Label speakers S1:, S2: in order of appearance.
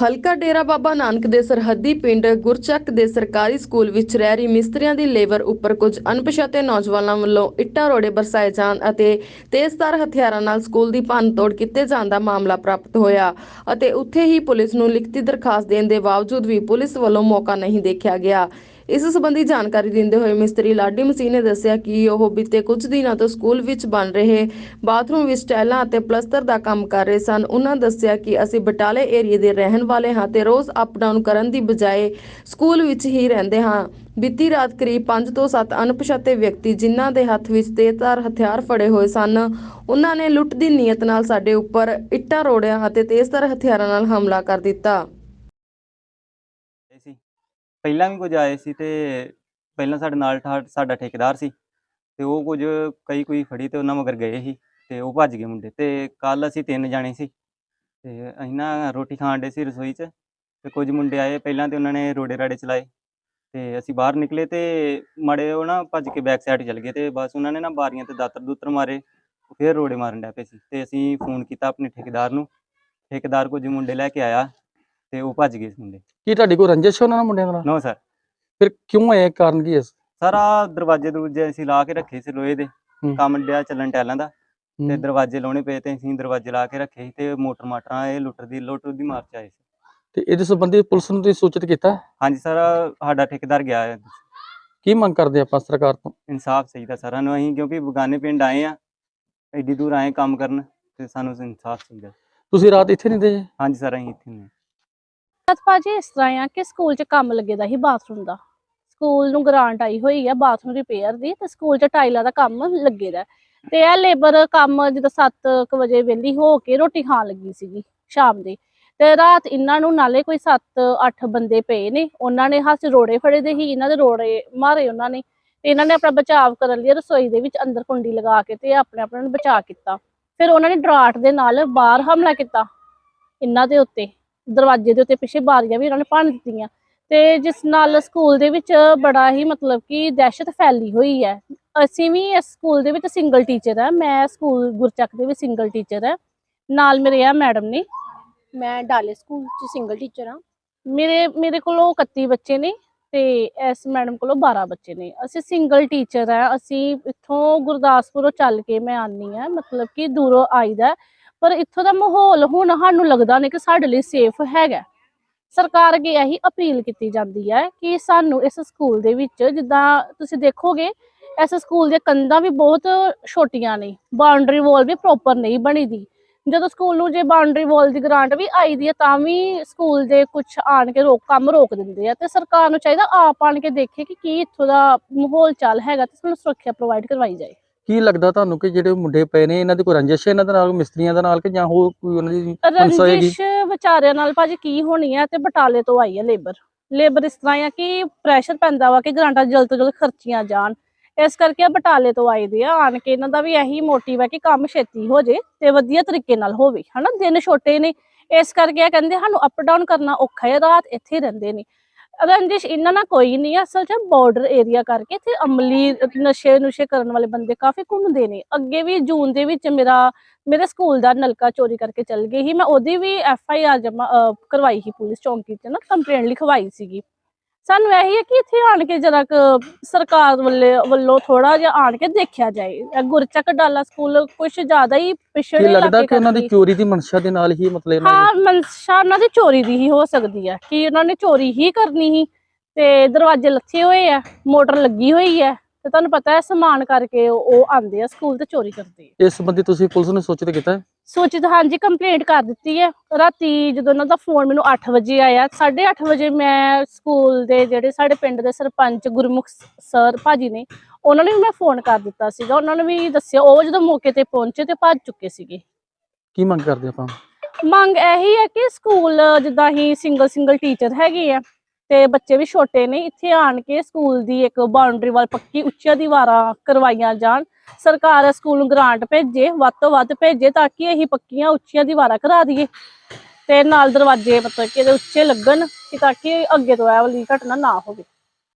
S1: ਹਲਕਾ ਡੇਰਾ ਬਾਬਾ ਨਾਨਕ ਦੇ ਸਰਹੱਦੀ ਪਿੰਡ ਗੁਰਚੱਕ ਦੇ ਸਰਕਾਰੀ ਸਕੂਲ ਵਿੱਚ ਰਹਿ ਰਹੀ ਮਿਸਤਰੀਆਂ ਦੀ ਲੇਬਰ ਉੱਪਰ ਕੁਝ ਅਣਪਛਾਤੇ ਨੌਜਵਾਨਾਂ ਵੱਲੋਂ ਇੱਟਾਂ ਰੋੜੇ ਬਰਸਾਏ ਜਾਣ ਅਤੇ ਤੇਜ਼ਧਾਰ ਹਥਿਆਰਾਂ ਨਾਲ ਸਕੂਲ ਦੀ ਭੰਨਤੋੜ ਕੀਤੇ ਜਾਣ ਦਾ ਮਾਮਲਾ ਪ੍ਰਾਪਤ ਹੋਇਆ ਅਤੇ ਉੱਥੇ ਹੀ ਪੁਲਿਸ ਨੂੰ ਲਿਖਤੀ ਦਰਖਾਸਤ ਦੇਣ ਦੇ ਬਾਵਜੂਦ ਵੀ ਪੁਲਿਸ ਵੱਲੋਂ ਮੌਕਾ ਨਹੀਂ ਦੇਖਿਆ ਗਿਆ। ਇਸ ਸੰਬੰਧੀ ਜਾਣਕਾਰੀ ਦਿੰਦੇ ਹੋਏ ਮਿਸਤਰੀ ਲਾਡੀ ਮਸੀਹ ਨੇ ਦੱਸਿਆ ਕਿ ਉਹ ਬੀਤੇ ਕੁਝ ਦਿਨਾਂ ਤੋਂ ਸਕੂਲ ਵਿੱਚ ਬਣ ਰਹੇ ਬਾਥਰੂਮ ਵਿੱਚ ਟੈਲਾਂ ਅਤੇ ਪਲਸਤਰ ਦਾ ਕੰਮ ਕਰ ਰਹੇ ਸਨ। ਉਹਨਾਂ ਦੱਸਿਆ ਕਿ ਅਸੀਂ ਬਟਾਲੇ ਏਰੀਏ ਦੇ ਰਹਿਣ ਵਾਲੇ ਹਾਂ ਤੇ ਰੋਜ਼ ਅਪ ਡਾਊਨ ਕਰਨ ਦੀ ਬਜਾਏ ਸਕੂਲ ਵਿੱਚ ਹੀ ਰਹਿੰਦੇ ਹਾਂ। ਬੀਤੀ ਰਾਤ ਕਰੀਬ 5 ਤੋਂ 7 ਅਣਪਛਾਤੇ ਵਿਅਕਤੀ ਜਿਨ੍ਹਾਂ ਦੇ ਹੱਥ ਵਿੱਚ ਤੇਜ਼ਧਾਰ ਹਥਿਆਰ ਫੜੇ ਹੋਏ ਸਨ, ਉਹਨਾਂ ਨੇ ਲੁੱਟ ਦੀ ਨੀਅਤ ਨਾਲ ਸਾਡੇ ਉੱਪਰ ਇੱਟਾਂ ਰੋੜਿਆਂ ਅਤੇ ਤੇਜ਼ਧਾਰ ਹਥਿਆਰਾਂ ਨਾਲ ਹਮਲਾ ਕਰ ਦਿੱਤਾ।
S2: ਪਹਿਲਾਂ ਵੀ ਕੁਝ ਆਏ ਸੀ ਤੇ ਪਹਿਲਾਂ ਸਾਡੇ ਨਾਲ ਠਾ- ਸਾਡਾ ਠੇਕੇਦਾਰ ਸੀ ਤੇ ਉਹ ਕੁਝ ਕਈ ਕੋਈ ਫੜੀ ਤੇ ਉਹਨਾਂ ਮਗਰ ਗਏ ਸੀ ਤੇ ਉਹ ਭੱਜ ਗਏ ਮੁੰਡੇ ਤੇ ਕੱਲ ਅਸੀਂ ਤਿੰਨ ਜਾਣੇ ਸੀ ਤੇ ਅਸੀਂ ਨਾ ਰੋਟੀ ਖਾਣ ਦੇ ਸੀ ਰਸੋਈ 'ਚ ਤੇ ਕੁਝ ਮੁੰਡੇ ਆਏ ਪਹਿਲਾਂ ਤੇ ਉਹਨਾਂ ਨੇ ਰੋੜੇ ਰਾੜੇ ਚਲਾਏ ਤੇ ਅਸੀਂ ਬਾਹਰ ਨਿਕਲੇ ਤੇ ਮਾੜੇ ਉਹ ਨਾ ਭੱਜ ਕੇ ਬੈਕ ਸਾਈਡ ਚਲ ਗਏ ਤੇ ਬਸ ਉਹਨਾਂ ਨੇ ਨਾ ਬਾਰੀਆਂ ਤੇ ਦਾਤਰ ਦੂਤਰ ਮਾਰੇ ਫਿਰ ਰੋੜੇ ਮਾਰਨ ਡੈ ਪਏ ਸੀ ਤੇ ਅਸੀਂ ਫੋਨ ਕੀਤਾ ਆਪਣੇ ਠੇਕੇਦਾਰ ਨੂੰ, ਠੇਕੇਦਾਰ ਕੁਝ ਮੁੰਡੇ ਲੈ ਕੇ ਆਇਆ ਤੇ ਉਹ ਭੱਜ ਗਏ ਮੁੰਡੇ।
S3: ਕੀ ਤੁਹਾਡੀ ਕੋਈ ਰੰਜਿਸ਼ ਹੈ ਉਹਨਾਂ ਨਾਲ ਮੁੰਡਿਆਂ ਨਾਲ?
S2: ਨੋ ਸਰ
S3: ਫਿਰ ਕਿਉਂ ਆਇਆ ਕਾਰਨ ਕੀ ਹੈ?
S2: ਸਾਰਾ ਦਰਵਾਜ਼ੇ ਦਰੂਜੇ ਅਸੀਂ ਲਾ ਕੇ ਰੱਖੇ ਸੀ ਲੋਹੇ ਦੇ।
S3: ਹੂੰ।
S2: ਕੰਮ ਡਿਆ ਚੱਲਣ ਟੈਲਾਂ ਦਾ। ਤੇ
S3: ਹੂੰ।
S2: ਦਰਵਾਜ਼ੇ ਲਾਉਣੇ ਪਏ ਤੇ ਅਸੀਂ ਦਰਵਾਜ਼ੇ ਲਾ ਕੇ ਰੱਖੇ ਸੀ ਤੇ ਮੋਟਰ ਮਾਟਰਾਂ ਇਹ ਲੁੱਟ ਦੀ ਲੁੱਟ ਦੀ ਮਾਰ ਚ ਆਏ ਸੀ।
S3: ਤੇ ਇਹਦੇ ਸੰਬੰਧੀ ਪੁਲਿਸ ਨੂੰ ਤੁਸੀਂ ਸੂਚਿਤ ਕੀਤਾ?
S2: ਹਾਂਜੀ ਸਰ ਸਾਡਾ ਠੇਕੇਦਾਰ ਗਿਆ ਹੈ
S3: ਕੀ ਮੰਗ ਕਰਦੇ ਆਪਾਂ ਸਰਕਾਰ ਤੋਂ?
S2: ਇਨਸਾਫ ਚਾਹੀਦਾ ਸਾਰਿਆਂ ਨੂੰ ਅਸੀਂ ਕਿਉਂਕਿ ਬਗਾਨੇ ਪਿੰਡ ਆਏ ਆ ਐਡੀ ਦੂਰ ਆਏ ਕੰਮ ਕਰਨ ਤੇ ਸਾਨੂੰ ਇਨਸਾਫ ਚਾਹੀਦਾ।
S3: ਤੁਸੀਂ ਰਾਤ ਇੱਥੇ ਨਹੀਂ ਦੇ?
S2: ਹਾਂਜੀ ਸਰ ਅਸੀਂ ਇੱਥੇ ਨੇ
S4: ਬਸ ਭਾਜੀ ਇਸ ਤਰ੍ਹਾਂ ਆ ਕਿ ਸਕੂਲ 'ਚ ਕੰਮ ਲੱਗੇ ਦਾ ਸੀ ਬਾਥਰੂਮ ਦਾ। ਸਕੂਲ ਨੂੰ ਗ੍ਰਾਂਟ ਆਈ ਹੋਈ ਆ ਬਾਥਰੂਮ ਰਿਪੇਅਰ ਦੀ ਤੇ ਸਕੂਲ 'ਚ ਟਾਈਲਾਂ ਦਾ ਕੰਮ ਲੱਗੇ ਦਾ ਤੇ ਇਹ ਲੇਬਰ ਕੰਮ ਜਦੋਂ 7 ਵਜੇ ਵਿਹਲੀ ਹੋ ਕੇ ਰੋਟੀ ਖਾਣ ਲੱਗੀ ਸੀਗੀ ਸ਼ਾਮ ਦੀ। ਤੇ ਰਾਤ ਇਹਨਾਂ ਨੂੰ ਨਾਲੇ ਕੋਈ 7-8 ਬੰਦੇ ਪਏ ਨੇ। ਉਹਨਾਂ ਨੇ ਹੱਥ ਰੋੜੇ ਫੜੇ ਦੇ ਸੀ, ਇਹਨਾਂ ਦੇ ਰੋੜੇ ਮਾਰੇ ਉਹਨਾਂ ਨੇ ਤੇ ਇਹਨਾਂ ਨੇ ਆਪਣਾ ਬਚਾਅ ਕਰਨ ਲਈ ਰਸੋਈ ਦੇ ਵਿੱਚ ਅੰਦਰ ਕੁੰਡੀ ਲਗਾ ਕੇ ਤੇ ਆਪਣੇ ਆਪਣੇ ਨੂੰ ਬਚਾਅ ਕੀਤਾ। ਫਿਰ ਉਹਨਾਂ ਨੇ ਡਰਾਟ ਦੇ ਨਾਲ ਬਾਹਰ ਹਮਲਾ ਕੀਤਾ ਇਹਨਾਂ ਦੇ ਉੱਤੇ। ਦਰਵਾਜ਼ੇ ਦੇ ਉੱਤੇ ਪਿੱਛੇ ਬਾਰੀਆਂ ਵੀ ਉਹਨਾਂ ਨੇ ਭੰਨ ਦਿੱਤੀਆਂ। ਤੇ ਜਿਸ ਨਾਲ ਸਕੂਲ ਦੇ ਵਿੱਚ ਬੜਾ ਹੀ ਮਤਲਬ ਕਿ ਦਹਿਸ਼ਤ ਫੈਲੀ ਹੋਈ ਹੈ। ਅਸੀਂ ਵੀ ਇਸ ਸਕੂਲ ਦੇ ਵਿੱਚ ਸਿੰਗਲ ਟੀਚਰ ਹੈ। ਮੈਂ ਸਕੂਲ ਗੁਰਚੱਕ ਦੇ ਵਿੱਚ ਸਿੰਗਲ ਟੀਚਰ ਹੈ। ਨਾਲ ਮੇਰੇ ਆ ਮੈਡਮ ਨੇ।
S5: ਮੈਂ ਡਾਲੇ ਸਕੂਲ ਚ ਸਿੰਗਲ ਟੀਚਰ ਹਾਂ।
S4: ਮੇਰੇ ਮੇਰੇ ਕੋਲੋਂ 31 ਬੱਚੇ ਨੇ ਤੇ ਇਸ ਮੈਡਮ ਕੋਲੋਂ 12 ਬੱਚੇ ਨੇ। ਅਸੀਂ ਸਿੰਗਲ ਟੀਚਰ ਹੈ। ਅਸੀਂ ਇੱਥੋਂ ਗੁਰਦਾਸਪੁਰੋਂ ਚੱਲ ਕੇ ਮੈਂ ਆਨੀ ਆ ਮਤਲਬ ਕਿ ਦੂਰੋਂ ਆਈਦਾ। ਪਰ ਇੱਥੋਂ ਦਾ ਮਾਹੌਲ ਹੁਣ ਸਾਨੂੰ ਲੱਗਦਾ ਨਹੀਂ ਕਿ ਸਾਡੇ ਲਈ ਸੇਫ ਹੈਗਾ। ਸਰਕਾਰ ਅੱਗੇ ਇਹੀ ਅਪੀਲ ਕੀਤੀ ਜਾਂਦੀ ਹੈ ਕਿ ਸਾਨੂੰ ਇਸ ਸਕੂਲ ਦੇ ਵਿੱਚ ਜਿੱਦਾਂ ਤੁਸੀਂ ਦੇਖੋਗੇ, ਇਸ ਸਕੂਲ ਦੇ ਕੰਧਾਂ ਵੀ ਬਹੁਤ ਛੋਟੀਆਂ ਨੇ ਬਾਉਂਡਰੀ ਵਾਲ ਵੀ ਪ੍ਰੋਪਰ ਨਹੀਂ ਬਣੀ ਦੀ। ਜਦੋਂ ਸਕੂਲ ਨੂੰ ਜੇ ਬਾਉਂਡਰੀ ਵਾਲ ਦੀ ਗ੍ਰਾਂਟ ਵੀ ਆਈ ਦੀ ਹੈ, ਤਾਂ ਵੀ ਸਕੂਲ ਦੇ ਕੁਝ ਆਣ ਕੇ ਰੋਕ, ਕੰਮ ਰੋਕ ਦਿੰਦੇ ਆ ਤੇ ਸਰਕਾਰ ਨੂੰ ਚਾਹੀਦਾ ਆਪ ਆਣ ਕੇ ਦੇਖੇ ਕਿ ਕੀ ਇੱਥੋਂ ਦਾ ਮਾਹੌਲ ਚੱਲ ਹੈਗਾ ਤੇ ਸਾਨੂੰ ਸੁਰੱਖਿਆ ਪ੍ਰੋਵਾਈਡ ਕਰਵਾਈ ਜਾਏ।
S3: ਕੀ ਲੱਗਦਾ ਤੁਹਾਨੂੰ ਕਿ ਜਿਹੜੇ ਮੁੰਡੇ ਪਏ ਨੇ, ਇਹਨਾਂ ਦੀ ਕੋਈ ਰੰਜਿਸ਼ ਹੈ ਇਹਨਾਂ ਦੇ ਨਾਲ, ਮਿਸਤਰੀਆਂ ਦੇ ਨਾਲ ਕਿ ਜਾਂ ਹੋਰ ਕੋਈ ਉਹਨਾਂ ਦੀ
S4: ਰੰਜਿਸ਼ ਵਿਚਾਰਿਆਂ ਨਾਲ ਭਾਜੀ ਕੀ ਹੋਣੀ ਹੈ ਤੇ ਬਟਾਲੇ ਤੋਂ ਆਈ ਹੈ ਲੇਬਰ। ਲੇਬਰ ਇਸ ਤਰ੍ਹਾਂ ਆ ਕਿ ਪ੍ਰੈਸ਼ਰ ਪੈਂਦਾ ਵਾ ਕਿ ਗ੍ਰਾਂਟਾਂ ਜਲਦ ਤੋਂ ਜਲਦ ਖਰਚੀਆਂ ਜਾਣ। ਇਸ ਕਰਕੇ ਬਟਾਲੇ ਤੋਂ ਆਈ ਦੇ ਆ, ਆਣ ਕੇ ਇਹਨਾਂ ਦਾ ਵੀ ਇਹੀ ਮੋਟਿਵ ਹੈ ਕਿ ਕੰਮ ਛੇਤੀ ਹੋ ਜੇ ਤੇ ਵਧੀਆ ਤਰੀਕੇ ਨਾਲ ਹੋਵੇ। ਹਨਾ, ਦਿਨ ਛੋਟੇ ਨੇ, ਇਸ ਕਰਕੇ ਇਹ ਕਹਿੰਦੇ ਸਾਨੂੰ ਅਪ ਡਾਊਨ ਕਰਨਾ ਔਖਾ ਹੈ, ਰਾਤ ਇੱਥੇ ਰਹਿੰਦੇ ਨੇ। ਰੰਜਿਸ਼ ਇਹਨਾਂ ਨਾਲ ਕੋਈ ਨਹੀਂ ਹੈ, ਅਸਲ 'ਚ ਬਾਰਡਰ ਏਰੀਆ ਕਰਕੇ ਇੱਥੇ ਅਮਲੀ ਨਸ਼ੇ ਨੁਸ਼ੇ ਕਰਨ ਵਾਲੇ ਬੰਦੇ ਕਾਫੀ ਘੁੰਮਦੇ ਨੇ। ਅੱਗੇ ਵੀ ਜੂਨ ਦੇ ਵਿੱਚ ਮੇਰਾ ਮੇਰੇ ਸਕੂਲ ਦਾ ਨਲਕਾ ਚੋਰੀ ਕਰਕੇ ਚੱਲ ਗਈ ਸੀ। ਮੈਂ ਉਹਦੀ ਵੀ ਐਫ ਆਈ ਆਰ ਜਮਾ ਕਰਵਾਈ ਸੀ ਪੁਲਿਸ ਚੌਂਕੀ 'ਚ ਨਾ ਕੰਪਲੇਂਟ ਲਿਖਵਾਈ ਸੀਗੀ। ਸਾਨੂੰ ਇਹੀ ਹੈ ਕਿ ਇੱਥੇ ਆਣ ਕੇ ਜਰਾ ਕੁ ਸਰਕਾਰ ਵੱਲੇ ਵੱਲੋਂ ਥੋੜਾ ਜਿਹਾ ਆਣ ਕੇ ਦੇਖਿਆ ਜਾਏ। ਇਹ ਗੁਰਚੱਕ ਡਾਲਾ ਸਕੂਲ ਕੁਝ ਜ਼ਿਆਦਾ ਹੀ ਪਿਛੜੇ
S3: ਲੱਗਦਾ ਕਿ ਉਹਨਾਂ ਦੀ ਚੋਰੀ ਦੀ ਮਨਸ਼ਾ ਦੇ ਨਾਲ ਹੀ ਮਤਲਬ
S4: ਹਾਂ ਮਨਸ਼ਾ ਉਹਨਾਂ ਦੀ ਚੋਰੀ ਦੀ ਹੀ ਹੋ ਸਕਦੀ ਹੈ। ਕਿ ਉਹਨਾਂ ਨੇ ਚੋਰੀ ਹੀ ਕਰਨੀ ਸੀ ਤੇ ਦਰਵਾਜ਼ੇ ਲੱਥੇ ਹੋਏ ਆ ਮੋਟਰ ਲੱਗੀ ਹੋਈ ਹੈ ਤੇ ਤੁਹਾਨੂੰ ਪਤਾ ਹੈ ਸਮਾਨ ਕਰਕੇ ਉਹ ਆਉਂਦੇ ਆ ਸਕੂਲ ਤੇ ਚੋਰੀ ਕਰਦੇ ਆ।
S3: ਇਸ ਸੰਬੰਧੀ ਤੁਸੀਂ ਪੁਲਿਸ ਨੂੰ ਸੂਚਿਤ ਕੀਤਾ ਹੈ?
S4: ਸੂਚਿਤ ਹਾਂਜੀ ਕੰਪਲੇਂਟ ਕਰ ਦਿੱਤੀ ਹੈ। ਰਾਤੀ ਜਦੋਂ ਉਹਨਾਂ ਦਾ ਫੋਨ ਮੈਨੂੰ 8 ਵਜੇ ਆਇਆ 8:30 ਵਜੇ ਮੈਂ ਸਕੂਲ ਦੇ ਜਿਹੜੇ ਸਾਡੇ ਪਿੰਡ ਦੇ ਸਰਪੰਚ ਗੁਰਮੁਖ ਸਰ ਭਾਜੀ ਨੇ ਉਹਨਾਂ ਨੂੰ ਵੀ ਮੈਂ ਫੋਨ ਕਰ ਦਿੱਤਾ ਸੀਗਾ। ਉਹਨਾਂ ਨੇ ਵੀ ਦੱਸਿਆ ਉਹ ਜਦੋਂ ਮੌਕੇ ਤੇ ਪਹੁੰਚੇ ਤੇ ਭੱਜ ਚੁੱਕੇ ਸੀਗੇ।
S3: ਕੀ ਮੰਗ ਕਰਦੇ ਆਪਾਂ?
S4: ਮੰਗ ਇਹੀ ਹੈ ਕਿ ਸਕੂਲ ਜਿੱਦਾਂ ਹੀ ਸਿੰਗਲ ਸਿੰਗਲ ਟੀਚਰ ਹੈਗੇ ਆ ਤੇ ਬੱਚੇ ਵੀ ਛੋਟੇ ਨੇ ਇੱਥੇ ਆਣ ਕੇ ਸਕੂਲ ਦੀ ਇੱਕ ਬਾਉਂਡਰੀ ਵਾਲ ਪੱਕੀ ਉੱਚੀਆਂ ਦੀਵਾਰਾਂ ਕਰਵਾਈਆਂ ਜਾਣ। ਸਰਕਾਰ ਸਕੂਲ ਨੂੰ ਗ੍ਰਾਂਟ ਭੇਜੇ, ਵੱਧ ਤੋਂ ਵੱਧ ਭੇਜੇ ਤਾਂ ਕਿ ਅਸੀਂ ਪੱਕੀਆਂ ਉੱਚੀਆਂ ਦੀਵਾਰਾਂ ਕਰਾ ਦਈਏ ਤੇ ਨਾਲ ਦਰਵਾਜ਼ੇ ਮਤਲਬ ਕਿ ਇਹਦੇ ਉੱਚੇ ਲੱਗਣ ਕਿ ਤਾਂ ਕਿ ਅੱਗੇ ਤੋਂ ਇਹ ਵਾਲੀ ਘਟਨਾ ਨਾ ਹੋਵੇ।